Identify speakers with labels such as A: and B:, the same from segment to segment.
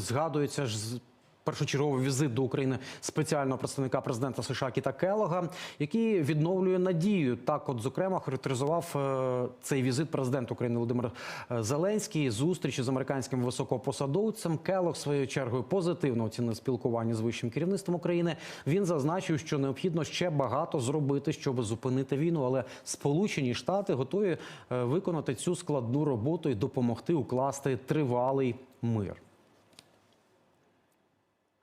A: згадується ж першочерговий візит до України спеціального представника президента США Кіта Келога, який відновлює надію. Так, от зокрема, характеризував е, цей візит президент України Володимир е, Зеленський. Зустрічі з американським високопосадовцем. Келог своєю чергою позитивно оцінив спілкування з вищим керівництвом України. Він зазначив, що необхідно ще багато зробити, щоб зупинити війну. Але Сполучені Штати готові е, виконати цю складну роботу і допомогти укласти тривалий мир.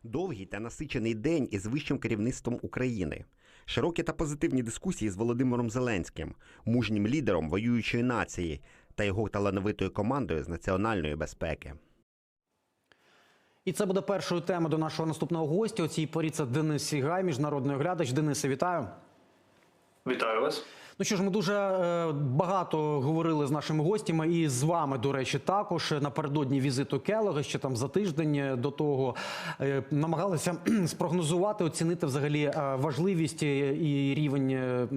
B: Довгий та насичений день із вищим керівництвом України. Широкі та позитивні дискусії з Володимиром Зеленським, мужнім лідером воюючої нації та його талановитою командою з національної безпеки.
A: І це буде першою темою до нашого наступного гостя. У цій порі це Денис Сігай, міжнародний оглядач. Денисе, вітаю.
C: Вітаю вас.
A: Ну що ж, ми дуже е, багато говорили з нашими гостями, і з вами, до речі, також напередодні візиту Келога, ще там за тиждень до того е, намагалися спрогнозувати, оцінити взагалі е, важливість і рівень е,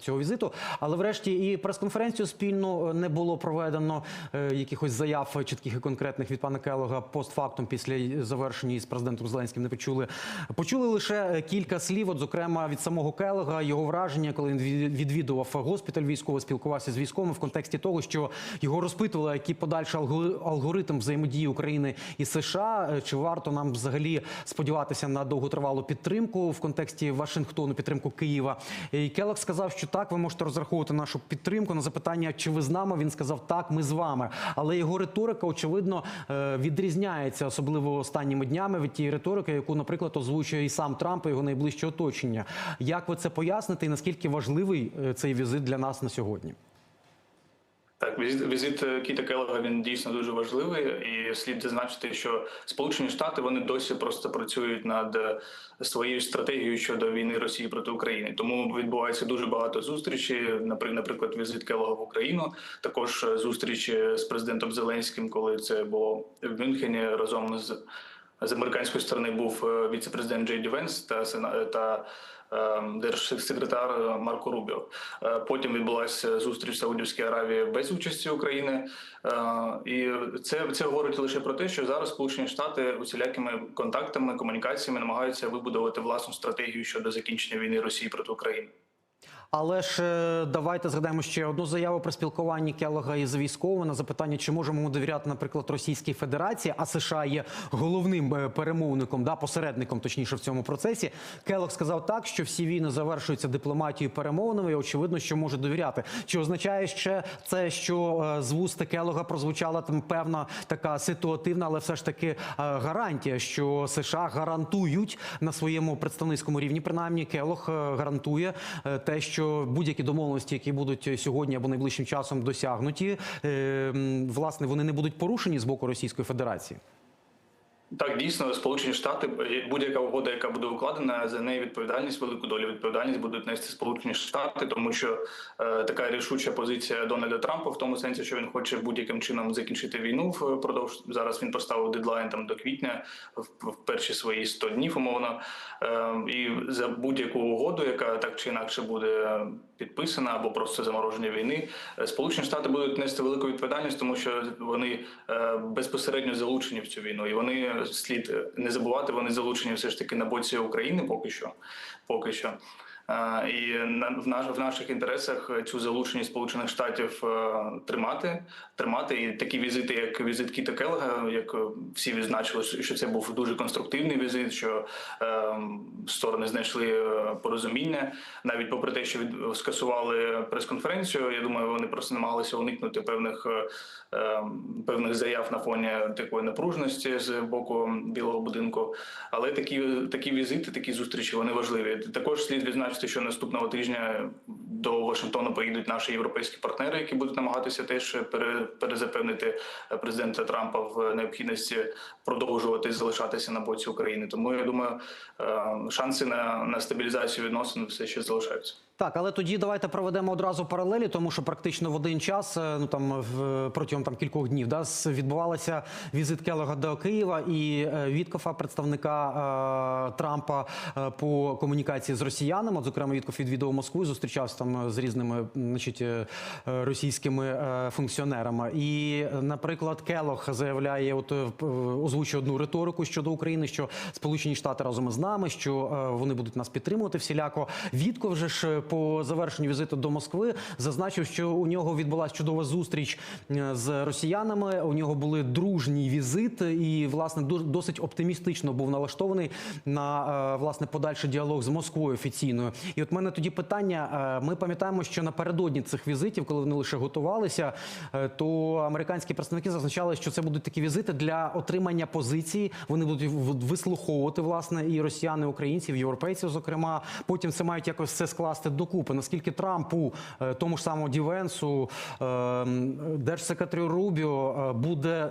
A: цього візиту. Але врешті і прес-конференцію спільно не було проведено е, якихось заяв чітких і конкретних від пана Келога постфактум після завершення із президентом Зеленським не почули. Почули лише кілька слів, от зокрема від самого Келога, його враження, коли він відвідував госпіталь військовий, спілкувався з військовими в контексті того, що його розпитували, який подальший алго- алгоритм взаємодії України і США. Е, Чи варто нам взагалі сподіватися на довготривалу підтримку в контексті Вашингтону, підтримку Києва? І Келог сказав, що так, ви можете розраховувати нашу підтримку. На запитання, чи ви з нами, він сказав, так, ми з вами. Але його риторика, очевидно, е, відрізняється, особливо останніми днями від тієї риторики, яку, наприклад, озвучує і сам Трамп і його найближче оточення. Як ви це поясните, і наскільки важливий е, цей візит для нас на сьогодні?
C: Так, візит, візит е, Кіта Келлога, він дійсно дуже важливий, і слід зазначити, що Сполучені Штати вони досі просто працюють над е, своєю стратегією щодо війни Росії проти України. Тому відбувається дуже багато зустрічей. Напри- Наприклад, візит Келлога в Україну, також е, зустрічі з президентом Зеленським, коли це було в Мюнхені разом з. З американської сторони був е, віце-президент Джей Ді Венс та сена- та е, держсекретар Марко Рубіо. Е, Потім відбулася зустріч в Саудівській Аравії без участі України. Е, І це, це говорить лише про те, що зараз Сполучені Штати усілякими контактами, комунікаціями намагаються вибудувати власну стратегію щодо закінчення війни Росії проти України.
A: Але ж е, давайте згадаємо ще одну заяву про спілкування Келога із військовими на запитання, чи можемо ми довіряти, наприклад, Російській Федерації, а США є головним е, перемовником, да, посередником, точніше, в цьому процесі. Келог сказав так, що всі війни завершуються дипломатією перемовинами, і очевидно, що може довіряти. Чи означає ще це, що е, з вуст Келога прозвучала там певна така ситуативна, але все ж таки гарантія, що США гарантують на своєму представницькому рівні, принаймні Келог гарантує те, що будь-які домовленості, які будуть сьогодні або найближчим часом досягнуті, е, власне, вони не будуть порушені з боку Російської Федерації.
C: Так, дійсно, Сполучені Штати, будь-яка угода, яка буде укладена, за неї відповідальність, велику долю відповідальність будуть нести Сполучені Штати, тому що е, така рішуча позиція Дональда Трампа в тому сенсі, що він хоче будь-яким чином закінчити війну впродовж зараз. Він поставив дедлайн там до квітня, в, в перші свої 100 днів, умовно. Е, і за будь-яку угоду, яка так чи інакше буде підписана або просто замороження війни, е, Сполучені Штати будуть нести велику відповідальність, тому що вони е, безпосередньо залучені в цю війну, і вони слід не забувати, вони залучені все ж таки на боці України, поки що, поки що. Е, І в наш в наших інтересах цю залученість Сполучених Штатів е, тримати, тримати і такі візити, як візит Кіта Келга, як е, всі відзначили, що це був дуже конструктивний візит, що е, сторони знайшли е, порозуміння, навіть попри те, що від скасували прес-конференцію. Я думаю, вони просто намагалися уникнути певних е, е, певних заяв на фоні такої напруженості з боку Білого будинку. Але такі такі візити, такі зустрічі вони важливі. Також слід відзначити, що наступного тижня до Вашингтону поїдуть наші європейські партнери, які будуть намагатися теж пере, перезапевнити президента Трампа в необхідності продовжувати залишатися на боці України. Тому я думаю, е, шанси на, на стабілізацію відносин все ще залишаються.
A: Так, але тоді давайте проведемо одразу паралелі, тому що практично в один час, е, ну там в протягом там кількох днів, да, відбувалася візит Келлога до Києва і е, Віткофа, представника е, Трампа е, по комунікації з росіянами. От, зокрема, Віткоф відвідував Москву, і зустрічався там е, з різними значить, е, е, російськими е, функціонерами. І, е, наприклад, Келлог заявляє, от е, озвучує одну риторику щодо України, що Сполучені Штати разом із нами, що е, вони будуть нас підтримувати всіляко. Вітков же ж е, по завершенню візиту до Москви зазначив, що у нього відбулася чудова зустріч е, з росіянами. У нього були дружній візит, і власне досить оптимістично був налаштований на е, власне подальший діалог з Москвою офіційною. І от мене тоді питання: е, ми пам'ятаємо, що напередодні цих візитів, коли вони лише готувалися, то американські представники зазначали, що це будуть такі візити для отримання позиції. Вони будуть вислуховувати власне і росіян, і українців, і європейців. Зокрема, потім це мають якось все скласти докупи. Наскільки Трампу, е, тому ж самому Дівенсу, е, держсекретарю Рубіо е, буде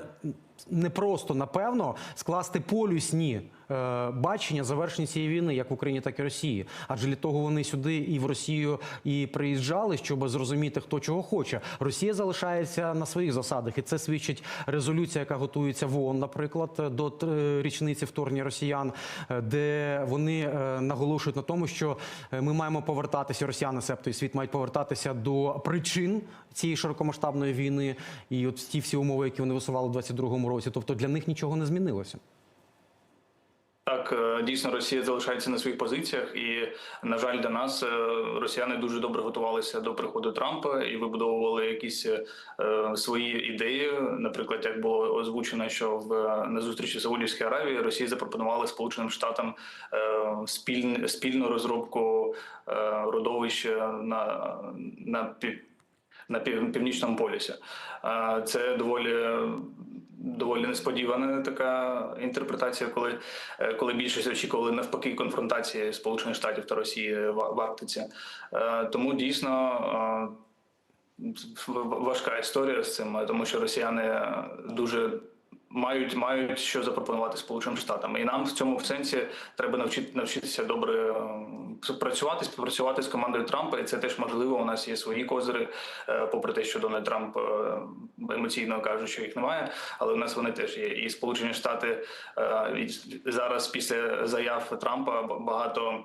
A: не просто напевно скласти полюсні е, бачення завершення цієї війни, як в Україні, так і Росії. Адже для того вони сюди і в Росію і приїжджали, щоб зрозуміти, хто чого хоче. Росія залишається на своїх засадах, і це свідчить резолюція, яка готується в ООН, наприклад, до річниці вторгнення росіян, е, де вони е, наголошують на тому, що е, ми маємо повертатися, росіяни, себто і світ мають повертатися до причин цієї широкомасштабної війни, і от ті всі умови, які вони висували у 22-му році. Тобто для них нічого не змінилося.
C: Так, е, дійсно, Росія залишається на своїх позиціях, і на жаль, для нас е, росіяни дуже добре готувалися до приходу Трампа і вибудовували якісь е, свої ідеї. Наприклад, як було озвучено, що в на зустрічі Саудівській Аравії Росія запропонувала Сполученим Штатам е, спільн, спільну розробку е, родовища на, на пів, на пів, північному полюсі. Е, Це доволі доволі несподівана така інтерпретація, коли, е, коли більшість очікували навпаки конфронтації Сполучених Штатів та Росії в, Арктиці. Е, Тому дійсно. е, важка історія з цим, тому що росіяни дуже мають мають що запропонувати Сполученим Штатам, і нам в цьому в сенсі треба навчити навчитися добре працювати, співпрацювати з командою Трампа, і це теж можливо. У нас є свої козири, е, попри те, що Дональд Трамп е, емоційно каже, що їх немає, але у нас вони теж є. І Сполучені Штати е, зараз після заяв Трампа багато.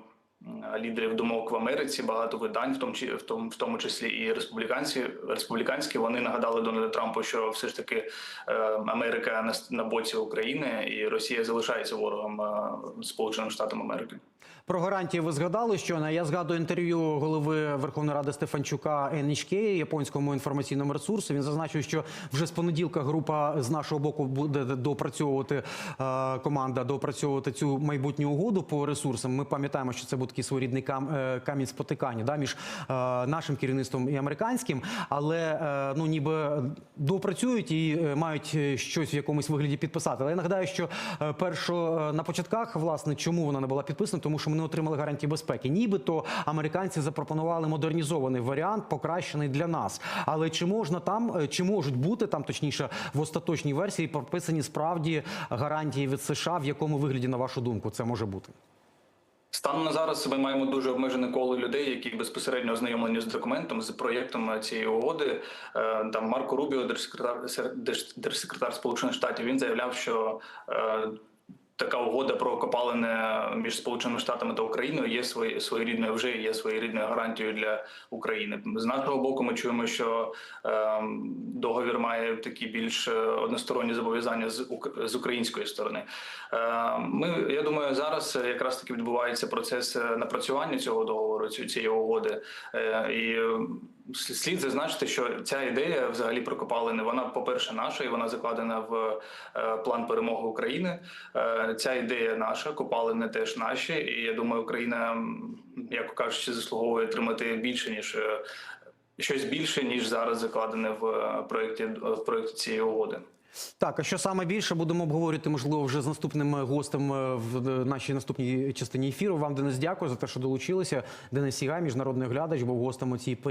C: Лідерів думок в Америці, багато видань, в тому в тому, в тому числі і республіканці, республіканські, вони нагадали Дональду Трампу, що все ж таки е, Америка на, на боці України і Росія залишається ворогом е, Сполученим Штатам Америки.
A: Про гарантії ви згадали, що я згадую інтерв'ю голови Верховної Ради Стефанчука NHK, японському інформаційному ресурсу. Він зазначив, що вже з понеділка група з нашого боку буде допрацьовувати е, команда, допрацьовувати цю майбутню угоду по ресурсам. Ми пам'ятаємо, що це був такий своєрідний е, камінь спотикання да, між е, нашим керівництвом і американським, але е, ну ніби допрацюють і мають щось в якомусь вигляді підписати. Але я нагадаю, що першо на початках, власне, чому вона не була підписана, тому що ми не отримали гарантії безпеки. Нібито американці запропонували модернізований варіант, покращений для нас. Але чи можна там, чи можуть бути там, точніше, в остаточній версії прописані справді гарантії від США, в якому вигляді, на вашу думку, це може бути?
C: Станом на зараз ми маємо дуже обмежене коло людей, які безпосередньо ознайомлені з документом, з проєктом цієї угоди. Е, Там Марко Рубіо, держсекретар держсекретар Сполучених Штатів, він заявляв, що е, така угода про копалини між Сполученими Штатами та Україною є свої своєрідною вже є своєрідною гарантією для України. З нашого боку, ми чуємо, що е, договір має такі більш е, односторонні зобов'язання з з української сторони. Е, Ми я думаю, зараз е, якраз таки відбувається процес е, напрацювання цього договору, ці- цієї угоди. Е, І слід зазначити, що ця ідея взагалі про копалини, вона, по-перше, наша, і вона закладена в е, план перемоги України. Е, Ця ідея наша, копалини теж наші. І я думаю, Україна, як кажучи, заслуговує отримати більше ніж. е, Щось більше ніж зараз закладене в проєкті в проєкті цієї угоди.
A: Так, а що саме більше будемо обговорювати, можливо, вже з наступним гостем в нашій наступній частині ефіру. Вам Денис, дякую за те, що долучилися. Денис Сігай, міжнародний оглядач, був гостем у цій